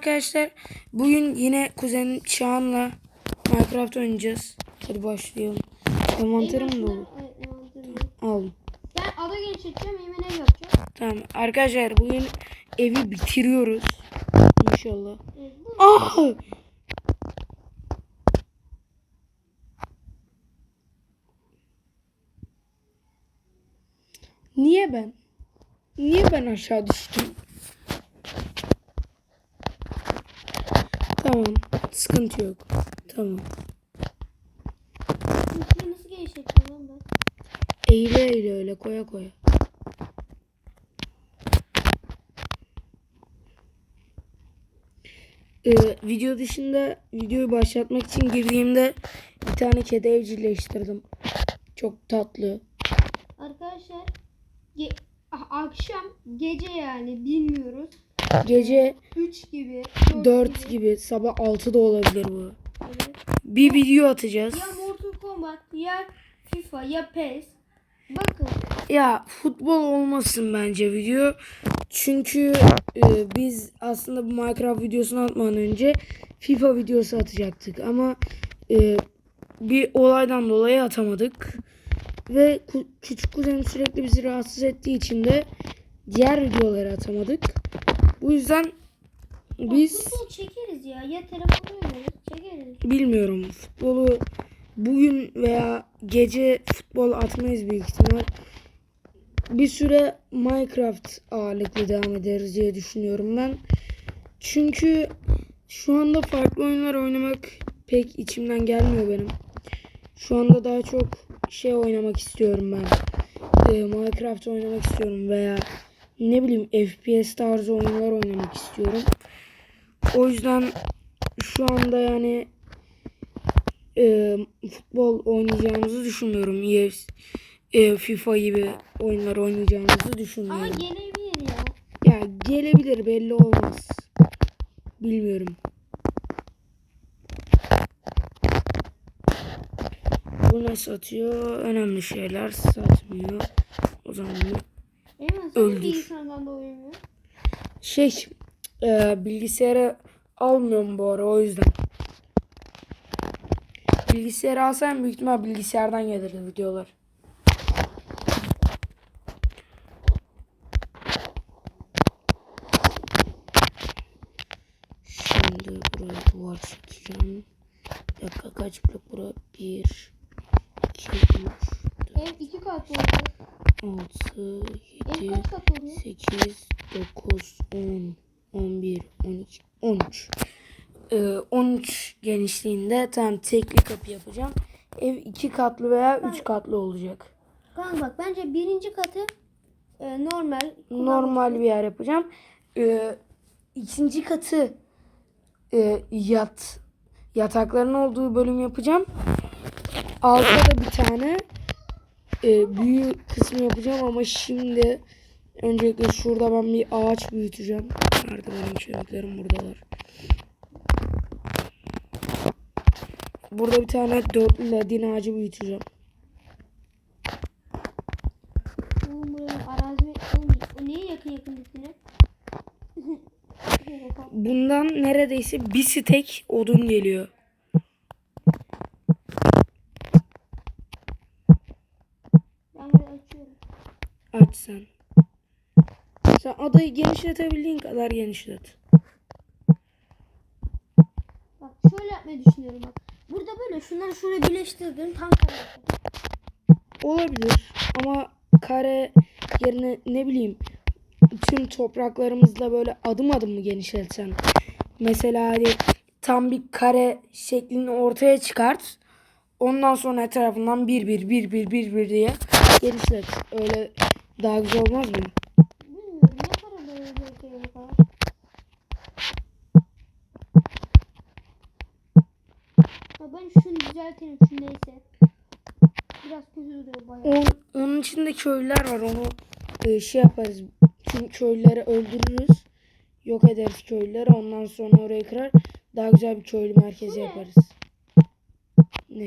arkadaşlar. Bugün yine kuzenim Çağan'la Minecraft oynayacağız. Hadi başlayalım. Envanterim dolu. Aldım. Ben ada genişleteceğim, yemin ev yapacağım. Tamam. Arkadaşlar bugün evi bitiriyoruz. İnşallah. Ah! Niye ben? Niye ben aşağı düştüm? Tamam. Sıkıntı yok. Tamam. içini nasıl genişleteceğim lan ben? Eğile eğile öyle koya koya. Ee, video dışında videoyu başlatmak için girdiğimde bir tane kedi evcilleştirdim. Çok tatlı. Arkadaşlar, ge- ah, akşam, gece yani bilmiyoruz. Gece 3 gibi, 4, 4 gibi sabah 6'da olabilir bu. Evet. Bir video atacağız. Ya Mortal Kombat, ya FIFA, ya PES. Bakın, Ya futbol olmasın bence video. Çünkü e, biz aslında bu Minecraft videosunu atmadan önce FIFA videosu atacaktık. Ama e, bir olaydan dolayı atamadık. Ve ku- küçük kuzenim sürekli bizi rahatsız ettiği için de diğer videoları atamadık. Bu yüzden biz... biz futbol çekeriz ya. Ya telefon oynarız, çekeriz. bilmiyorum futbolu bugün veya gece futbol atmayız büyük ihtimal. Bir süre Minecraft ağırlıklı devam ederiz diye düşünüyorum ben. Çünkü şu anda farklı oyunlar oynamak pek içimden gelmiyor benim. Şu anda daha çok şey oynamak istiyorum ben. Ee, Minecraft oynamak istiyorum veya ne bileyim FPS tarzı oyunlar oynamak istiyorum. O yüzden şu anda yani e, futbol oynayacağımızı düşünmüyorum. EFC, e, FIFA gibi oyunlar oynayacağımızı Ama düşünmüyorum. gelebilir ya. Ya gelebilir belli olmaz. Bilmiyorum. Bu ne satıyor? Önemli şeyler satmıyor. O zaman Eymen öldür. Şey e, bilgisayarı almıyorum bu ara o yüzden. Bilgisayarı alsam büyük ihtimal bilgisayardan gelirdi videolar. Şimdi buraya duvar çekeceğim. Dakika kaç blok bura? Bir, iki, üç, dört, evet, iki kat oldu. altı, 8, 8, 9, 10, 11, 12, 13. Ee, 13 genişliğinde tam tekli kapı yapacağım. Ev 2 katlı veya 3 katlı olacak. Kanka bak bence birinci katı e, normal. Normal bir yer yapacağım. Ee, ikinci katı e, yat yatakların olduğu bölüm yapacağım. Altta da bir tane e, büyük kısmı yapacağım ama şimdi öncelikle şurada ben bir ağaç büyüteceğim. Nerede benim çeviklerim buradalar. Burada bir tane dörtlü ladin ağacı büyüteceğim. Bundan neredeyse bir stek odun geliyor. ben böyle açıyorum. Aç sen. Sen adayı genişletebildiğin kadar genişlet. Bak şöyle yapmayı düşünüyorum bak. Burada böyle şunları şuraya birleştirdim tam kare. Olabilir ama kare yerine ne bileyim tüm topraklarımızla böyle adım adım mı genişletsen. Mesela hadi tam bir kare şeklini ortaya çıkart. Ondan sonra etrafından bir bir bir bir bir bir diye genişlet. Öyle daha güzel olmaz mı? Bilmiyorum ne kadar böyle bir şey yapar. Ya ben şunu düzeltelim şu neyse. Biraz kötü duruyor bayağı. On, onun içinde köylüler var. Onu e, şey yaparız. Tüm köylüleri öldürürüz. Yok ederiz köylüleri. Ondan sonra orayı kırar. Daha güzel bir köylü merkezi ne? yaparız. Ne?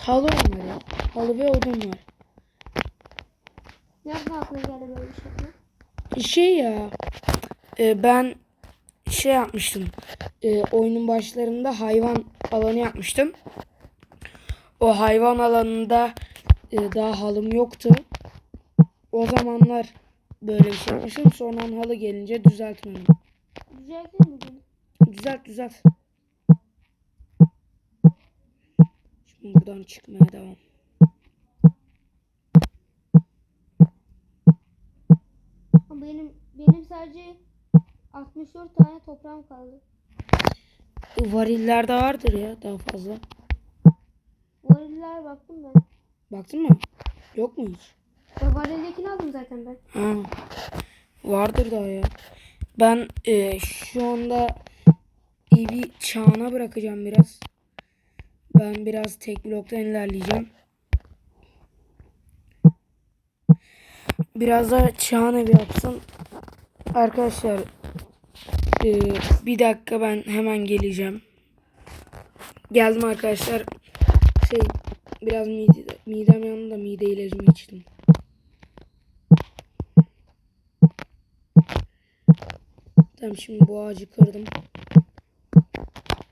Halı onlar ya. Halı ve odun var. Nereden aklına geldi böyle bir şey? Şey ya. e, ben şey yapmıştım. E, oyunun başlarında hayvan alanı yapmıştım. O hayvan alanında e, daha halım yoktu. O zamanlar böyle bir şey yapmıştım. Sonra halı gelince düzeltmedim. Düzeltin mi? Düzelt düzelt. Şimdi buradan çıkmaya devam. Benim benim sadece 64 tane toprağım kaldı. Varillerde vardır ya daha fazla. Variller baktım ben. Baktın mı? Yok mu hiç? Ya varildekini aldım zaten ben. Ha. Vardır daha ya. Ben e, şu anda evi çağına bırakacağım biraz. Ben biraz tek bloktan ilerleyeceğim. Biraz da çağın evi yapsın. Arkadaşlar e, bir dakika ben hemen geleceğim. Geldim arkadaşlar. Şey biraz mide, midem yandı da mide ilacımı içtim. Tamam şimdi bu ağacı kırdım.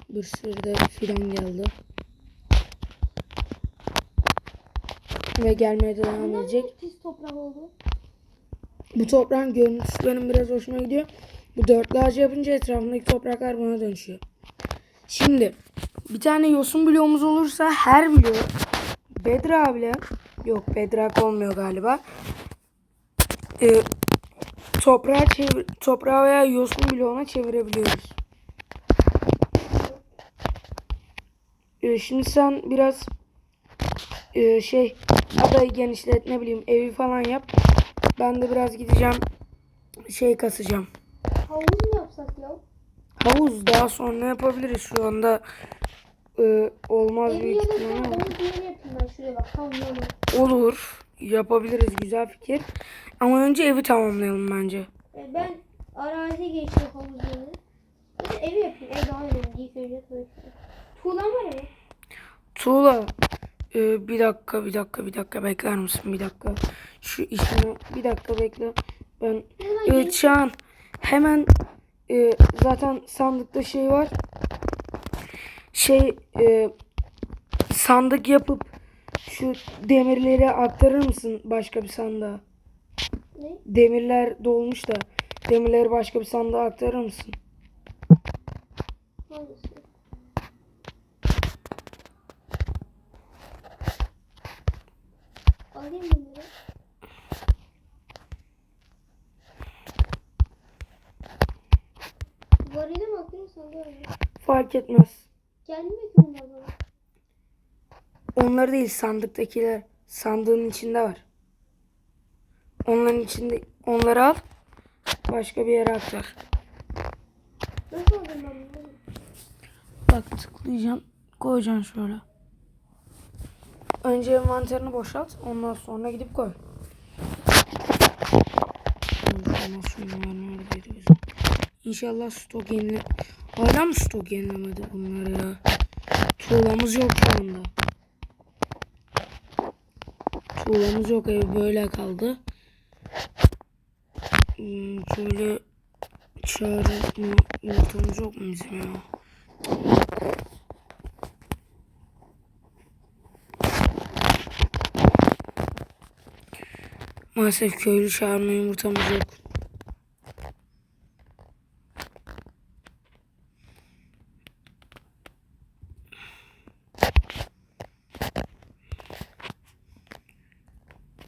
Bir sürü de fidan geldi. Ve gelmeye de devam edecek. pis toprak oldu? Bu toprağın görüntüsü benim biraz hoşuma gidiyor. Bu dörtlü ağacı yapınca etrafındaki topraklar buna dönüşüyor. Şimdi bir tane yosun bloğumuz olursa her bloğu bedra bile yok bedrak olmuyor galiba. Ee, toprağa çevir, toprağa veya yosun bloğuna çevirebiliyoruz. Ee, şimdi sen biraz e, şey adayı genişlet ne bileyim evi falan yap. Ben de biraz gideceğim şey kasacağım. Havuz mu yapsak ya? Havuz daha sonra yapabiliriz şu anda e, olmaz Evi büyük ihtimalle. Havuz yapayım ben şuraya bak. Havuz olur. Yapabiliriz güzel fikir. Ama önce evi tamamlayalım bence. E, ben arazi geçtim havuz yerine. Evi yapayım. Ev daha önemli. İlk önce ki. Tuğlan var ya. Tuğla e, bir dakika bir dakika bir dakika bekler misin bir dakika. Şu işimi bir dakika bekle. Ben Evet Çağan hemen e, zaten sandıkta şey var. Şey e, sandık yapıp şu demirleri aktarır mısın başka bir sandığa? Ne? Demirler dolmuş da demirleri başka bir sandığa aktarır mısın? Hangisi? Alayım bunları. Varile mi akıyor sanıyorum. Fark etmez. Gelmiyor ki bunlar bana. Onları değil sandıktakiler. Sandığın içinde var. Onların içinde onları al. Başka bir yere aktar. Nasıl aldım ben bunları? Bak tıklayacağım. Koyacaksın şöyle. Önce envanterini boşalt. Ondan sonra gidip koy. İnşallah stok yenile... Hala mı stok yenilemedi bunlar ya? Tuğlamız yok şu anda. Tuğlamız yok ev böyle kaldı. Hmm, şöyle çağrı mı yumurtamız yok mu bizim ya? Maalesef köylü çağırma yumurtamız yok.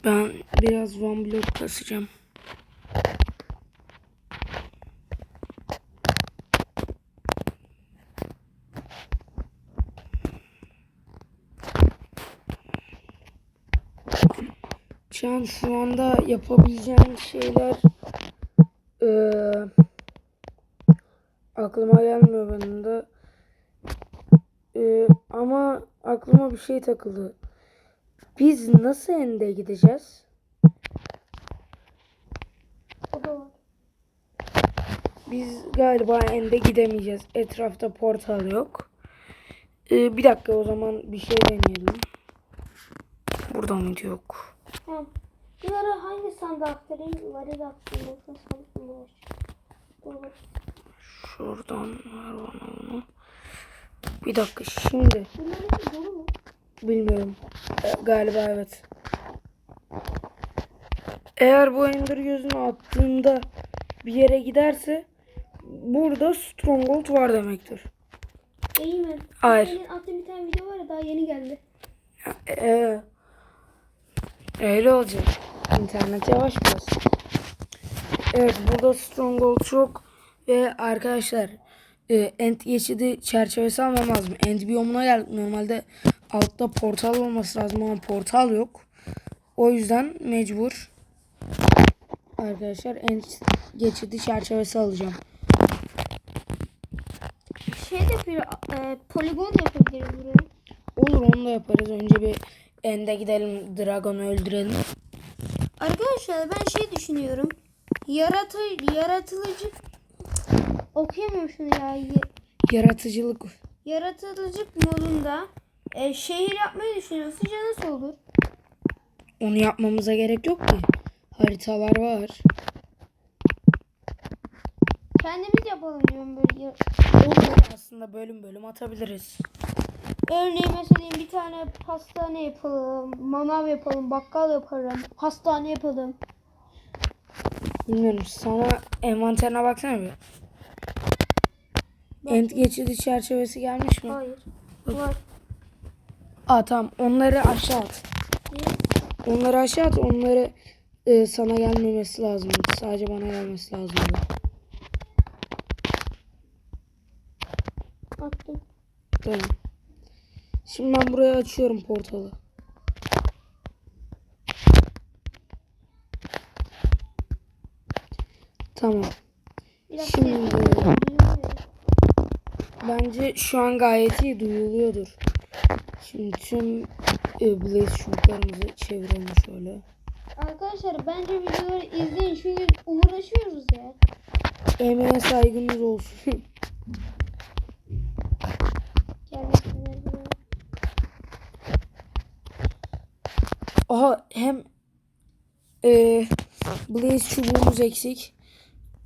Ben biraz one block kasacağım. Can şu anda yapabileceğim şeyler eee, aklıma gelmiyor benim de. Eee, ama aklıma bir şey takıldı. Biz nasıl ende gideceğiz? Biz galiba ende gidemeyeceğiz. Etrafta portal yok. Eee, bir dakika o zaman bir şey deneyelim. Burada mıydı yok? Bunları hangi sandığa aktarayım? Varil aktarayım. Yoksa sandık mı var? Olur. Şuradan ver bana bunu. Bir dakika şimdi. Bunların dolu mu? Bilmiyorum. E, galiba evet. Eğer bu Ender gözünü attığında bir yere giderse burada Stronghold var demektir. İyi mi? Hayır. Senin attığın bir tane video var ya daha yeni geldi. Ee, öyle olacak. İnternet yavaş biraz. Evet burada Stronghold çok ve arkadaşlar e, End geçidi çerçevesi almam lazım. End biyomuna geldik. Normalde altta portal olması lazım ama portal yok. O yüzden mecbur arkadaşlar End geçidi çerçevesi alacağım. Şey de yapıyor, e, poligon yapabiliriz buraya. Olur onu da yaparız. Önce bir End'e gidelim. Dragon'u öldürelim. Arkadaşlar ben şey düşünüyorum. Yaratı, yaratılıcı okuyamıyorum şunu ya. Yaratıcılık Yaratılıcılık modunda e, şehir yapmayı düşünüyorum. Sizce nasıl olur? Onu yapmamıza gerek yok ki. Haritalar var. Kendimiz yapalım diyorum böyle. Olur aslında bölüm bölüm atabiliriz. Örneğin mesela bir tane pastane yapalım, manav yapalım, bakkal yaparım, hastane yapalım. Bilmiyorum sana envanterine baksana bir. End geçidi çerçevesi gelmiş mi? Hayır. Var. Aa tamam onları aşağı at. Niye? Onları aşağı at onları e, sana gelmemesi lazım. Sadece bana gelmesi lazım. Attım. Tamam. Şimdi ben buraya açıyorum portalı. Tamam. Şimdi bence şu an gayet iyi duyuluyordur. Şimdi tüm e, Blaze çubuklarımızı çevirelim şöyle. Arkadaşlar bence videoları izleyin çünkü uğraşıyoruz ya. Emeğe saygımız olsun. Aha hem e, Blaze çubuğumuz eksik.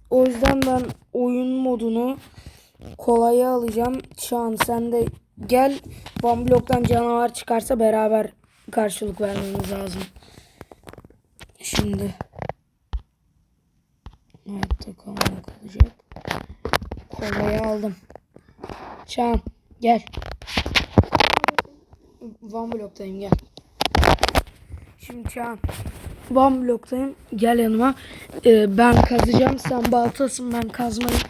O yüzden ben oyun modunu kolaya alacağım. Çağan sen de gel. One Block'tan canavar çıkarsa beraber karşılık vermemiz lazım. Şimdi hayatta kalmak olacak. Kolaya aldım. Çağan gel. One Block'tayım gel. Şimdi Çağan. One bloktayım. Gel yanıma. Ee, ben kazacağım. Sen baltasın ben kazmayım.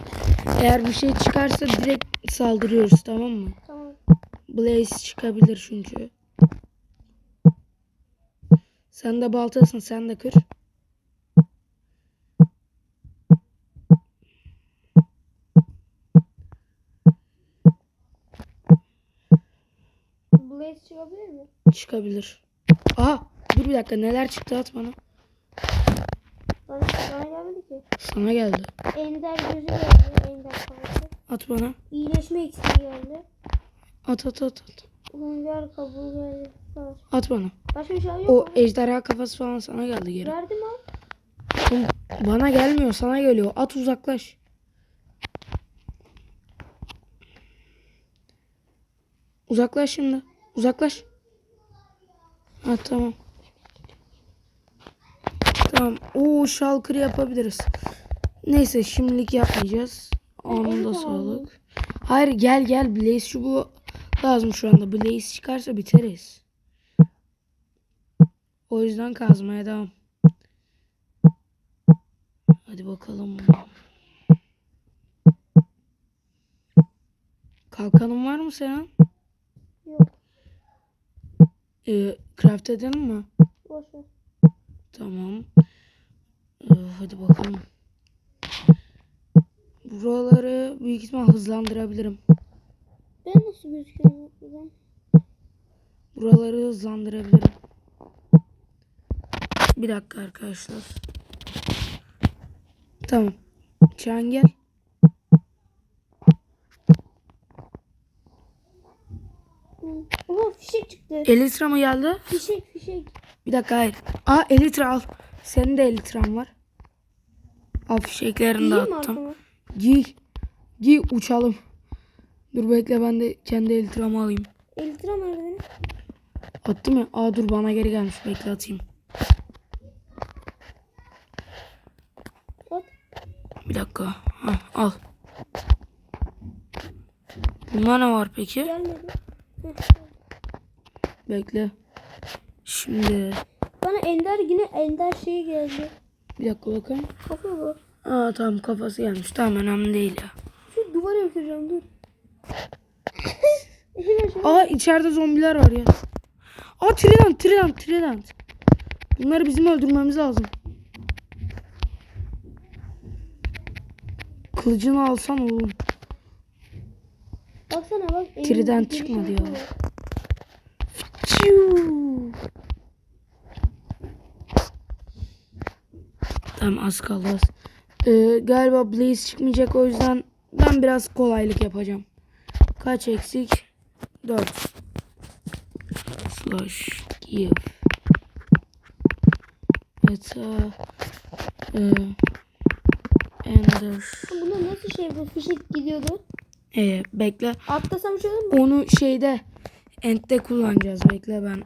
Eğer bir şey çıkarsa direkt saldırıyoruz tamam mı? Tamam. Blaze çıkabilir çünkü. Sen de baltasın sen de kır. Blaze çıkabilir mi? Çıkabilir. Aha dur bir dakika neler çıktı at bana. Bana, bana gelmedi ki. Sana geldi. Ender gözü geldi. Ender kafası. At bana. İyileşme iksiri geldi. At at at at. Hıngar kabuğu geldi. Var. At bana. Başka bir şey yok O mu? ejderha kafası falan sana geldi geri. Verdim al. Oğlum, Bana gelmiyor sana geliyor. At uzaklaş. Uzaklaş şimdi. Uzaklaş. Ha tamam. Tamam. Oo şalkır yapabiliriz. Neyse şimdilik yapmayacağız. Anında Evet, sağlık. Hayır gel gel Blaze çubuğu lazım şu anda. Blaze çıkarsa biteriz. O yüzden kazmaya devam. Hadi bakalım. Kalkanın var mı senin? Yok. Ee, craft edelim mi? Boş ver. Tamam. Ee, hadi bakalım. Buraları büyük ihtimal hızlandırabilirim. Ben nasıl gözüküyorum buradan? Buraları hızlandırabilirim. Bir dakika arkadaşlar. Tamam. Çağan gel. Oha fişek çıktı. Elitra mı geldi? Fişek fişek. Bir dakika hayır. Aa Elitra al. Senin de Elitran var. Al fişeklerini de attım. Giy. Giy uçalım. Dur bekle ben de kendi eltramı alayım. Elitra nerede benim? Attı mı? Aa dur bana geri gelmiş. Bekle atayım. At. Bir dakika. Hah, al. Bunda ne var peki? Gelmedi. Bekle. Şimdi Bana ender yine ender şeyi geldi. bir dakika bakayım. Kafa bu. Aa tamam kafası gelmiş. Tamam önemli değil ya. Şu duvara yapacağım dur. Aa içeride zombiler var ya. Aa trident trident trident. Bunları bizim öldürmemiz lazım. Kılıcını alsan oğlum. Baksana bak. Trident çıkmadı şey ya. var. Tamam az kaldı. Ee, galiba Blaze çıkmayacak o yüzden ben biraz kolaylık yapacağım. Kaç eksik? 4. Slash give. Meta. Ee, ender. Bunda nasıl şey bu fişek gidiyordu? Ee, bekle. Atlasam şöyle mi? Onu şeyde end'de kullanacağız. Bekle ben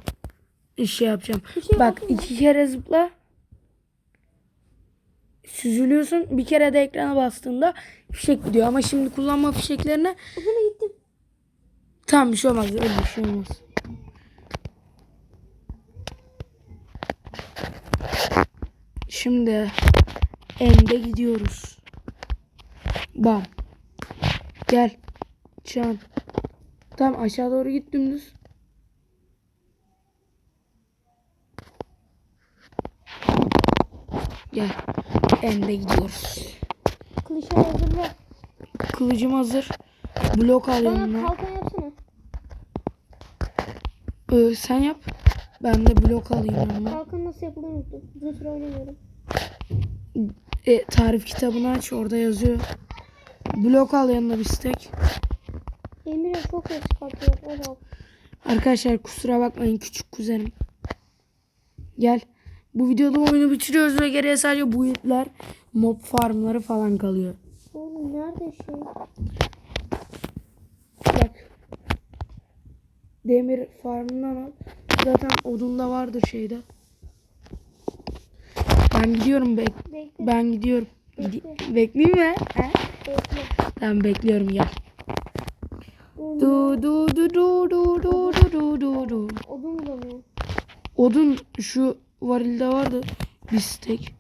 şey yapacağım. Şey Bak iki kere zıpla. Süzülüyorsun. Bir kere de ekrana bastığında fişek gidiyor. Ama şimdi kullanma fişeklerine Bugüne gittim. tam bir şey olmaz. Öyle bir şey olmaz. Şimdi end'e gidiyoruz. Bam. Gel. Çan. Tamam aşağı doğru git dümdüz. Gel. End'e gidiyoruz. Klişe hazırla. Kılıcım hazır. Blok al yanına. kalkan yapsana. Ee, sen yap. Ben de blok alayım yanıma. Kalkan nasıl yapılır unuttum. Süre oynamıyorum. E, tarif kitabını aç. Orada yazıyor. Blok al yanına bir stek. Emir'e çok. O da. Arkadaşlar kusura bakmayın küçük kuzenim. Gel. Bu videoda oyunu bitiriyoruz ve geriye sadece bu itler mob farmları falan kalıyor. Oğlum nerede şey? Bak. Demir farmından al. Zaten odunda vardır şeyde. Ben gidiyorum bek. Bekle. Ben gidiyorum. Gidi- Bekle. Bekleyeyim mi? He? Bekle. Tamam bekliyorum gel. Du du du du du du du du du. Odun bulamıyorum. Odun şu varilde vardı. Bir stek.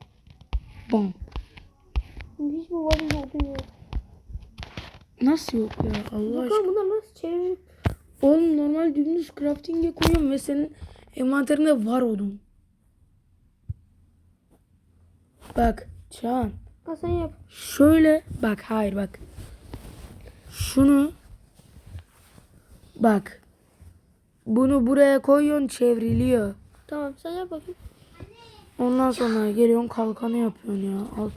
Bam. Hiç bu odun yok. Nasıl yok ya Allah aşkına. Bakalım bunlar nasıl çevirecek? Oğlum normal dümdüz crafting'e koyuyorum ve senin envanterinde var odun. Bak Çağan. Ha sen yap. Şöyle bak hayır bak. Şunu bak. Bunu buraya koyuyorsun çevriliyor. Tamam sen yap bakayım. Ondan sonra geliyorsun kalkanı yapıyorsun ya. Al.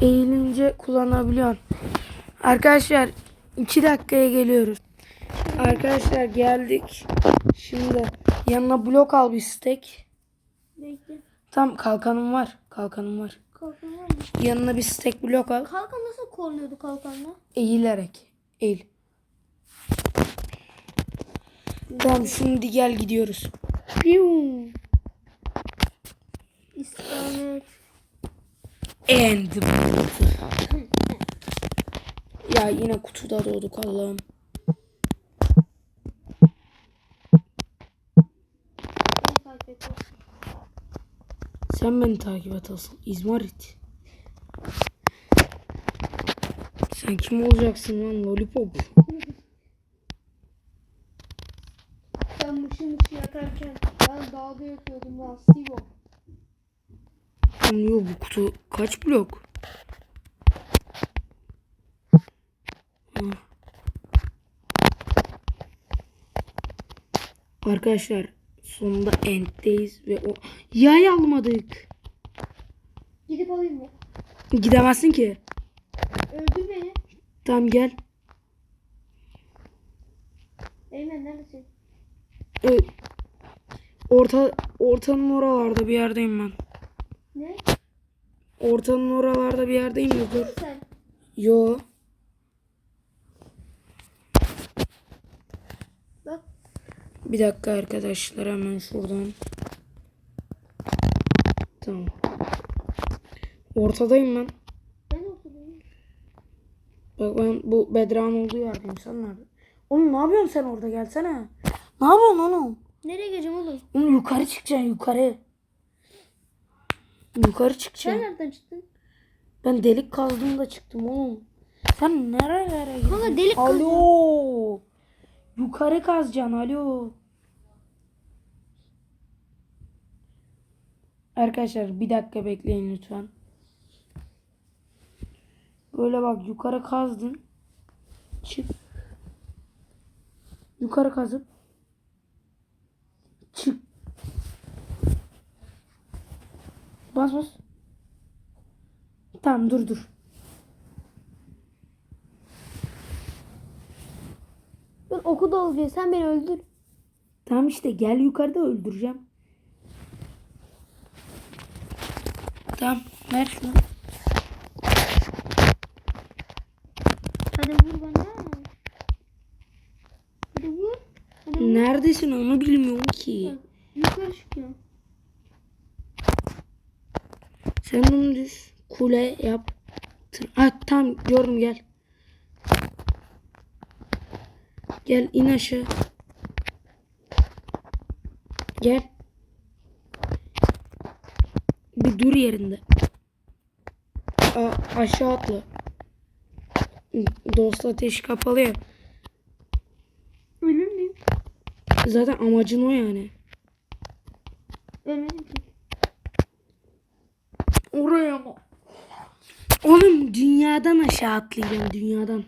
Eğilince kullanabiliyorsun. Arkadaşlar 2 dakikaya geliyoruz. Arkadaşlar geldik. Şimdi yanına blok al bir. Bekle. Tam kalkanım var. Kalkanım var. Kalkan var mı? Yanına bir stek blok al. Kalkan nasıl korunuyordu kalkanla? Eğilerek. Eğil. Tamam şimdi gel gidiyoruz. Piu. İstikamet. And Ya yine kutuda doğduk Allah'ım. Sen beni takip et asıl. İzmarit. Sen kim olacaksın lan lollipop? Sen mışı mışı yakarken ben dağda yakıyordum lan Sivo. Anlıyor bu kutu kaç blok? Hı. Arkadaşlar sonunda end'deyiz ve o yay almadık. Gidip alayım mı? Gidemezsin ki. Öldür beni. Tamam gel. Eymen neredesin? Ö- Orta ortanın oralarda bir yerdeyim ben. Ne? Ortanın oralarda bir yerdeyim de dur. Sen. Yo. Bak. Bir dakika arkadaşlar hemen şuradan. Tamam. Ortadayım ben. Ben oturdum. Bak ben bu Bedra'nın olduğu yerdeyim. Sen nerede? Oğlum ne yapıyorsun sen orada gelsene. Ne yapıyorsun oğlum? Nereye geleceğim oğlum? Oğlum yukarı çıkacaksın yukarı. Yukarı Sen çıkacaksın. nereden çıktın? Ben delik kazdım da çıktım oğlum. Sen nerelere gidiyorsun? Kanka delik. Alo. Yukarı kazacaksın alo. Arkadaşlar bir dakika bekleyin lütfen. Böyle bak yukarı kazdın. Çık. Yukarı kazıp. Çık. Bas bas. Tamam dur dur. Ben okulda olacağım. Sen beni öldür. Tamam işte gel yukarıda öldüreceğim. Tamam ver şunu. Hadi vur bana. Hadi vur. Hadi vur. Neredesin onu bilmiyorum ki. Yukarı çıkıyor. Sen onu düz kule yap. Ha tamam gördüm gel. Gel in aşağı. Gel. Bir dur yerinde. A aşağı atla. Dost ateşi kapalı ya. Zaten amacın o yani. Ölmedim ki. Oraya mı? Oğlum dünyadan aşağı atlayacağım dünyadan.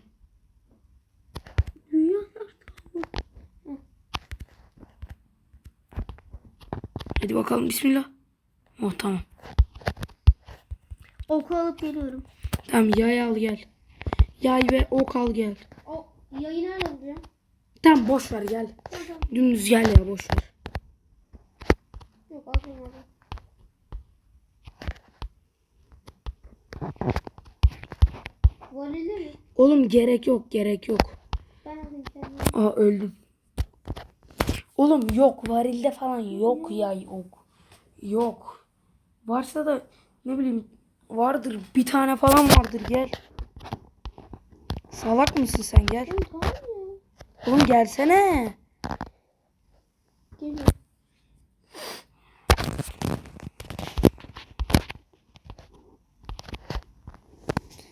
Dünya Hadi bakalım bismillah. Oh tamam. Oku alıp geliyorum. Tamam yay al gel. Yay ve ok al gel. O yayı nerede bulacağım? Tamam boş ver gel. Dümdüz gel ya boş ver. Yok mi? Oğlum gerek yok gerek yok. Ben alayım. Aa öldüm. Oğlum yok varilde falan yok ya yok. Yok. Varsa da ne bileyim vardır bir tane falan vardır gel. Salak mısın sen gel. Oğlum tamam. Oğlum gelsene.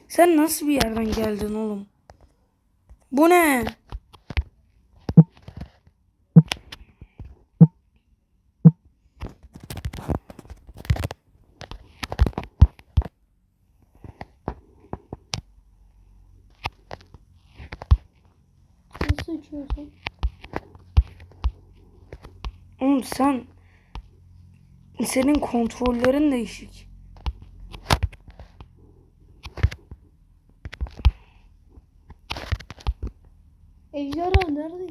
Sen nasıl bir yerden geldin oğlum? Bu ne? Nasıl uçuyorsun? Oğlum sen senin kontrollerin değişik. Ejderha nerede?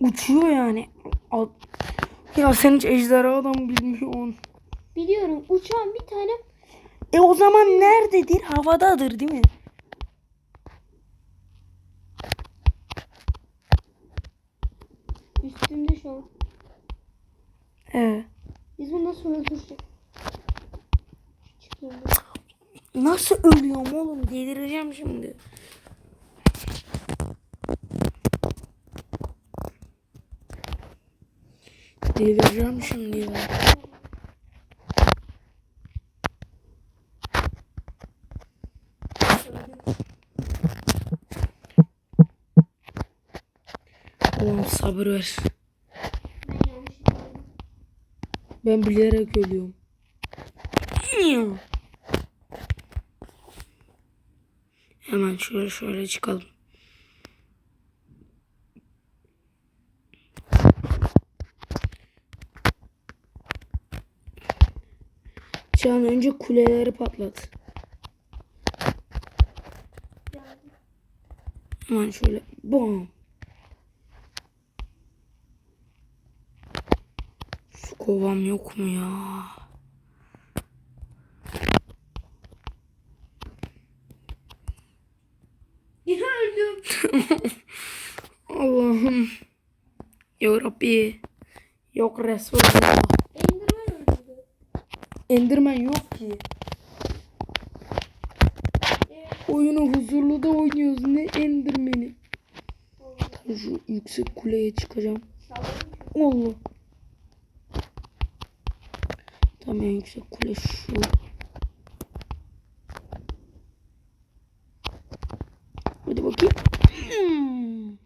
Uçuyor yani. Ya sen hiç ejderhadan bilmiyorsun. Biliyorum uçağın bir tane E o zaman nerededir? Havadadır değil mi? üstünde şu an. Ee, Biz nasıl öldüreceğiz? Çıkıyorum. nasıl ölüyorum oğlum? Delireceğim şimdi. Delireceğim şimdi ya. Oğlum sabır ver. Ben bilerek ölüyorum. Hemen şöyle şöyle çıkalım. Can önce kuleleri patlat. Hemen şöyle bom. Kovam yok mu ya? öldüm. Allah'ım. Ya Rabbi. Yok Resulullah. Enderman. Enderman yok ki. Oyunu huzurlu da oynuyoruz. Ne Enderman'i? Şu yüksek kuleye çıkacağım. Allah. Tamam en yüksek kule şu. Hadi bakayım. Hmm.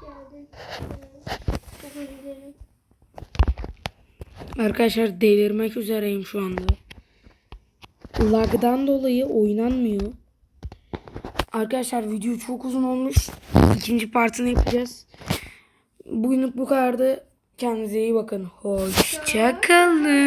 Geldim. Çok özür dilerim. Arkadaşlar delirmek üzereyim şu anda. Lag'dan dolayı oynanmıyor. Arkadaşlar video çok uzun olmuş. İkinci partını yapacağız. Bugünlük bu kadardı. Kendinize iyi bakın. Hoşça kalın.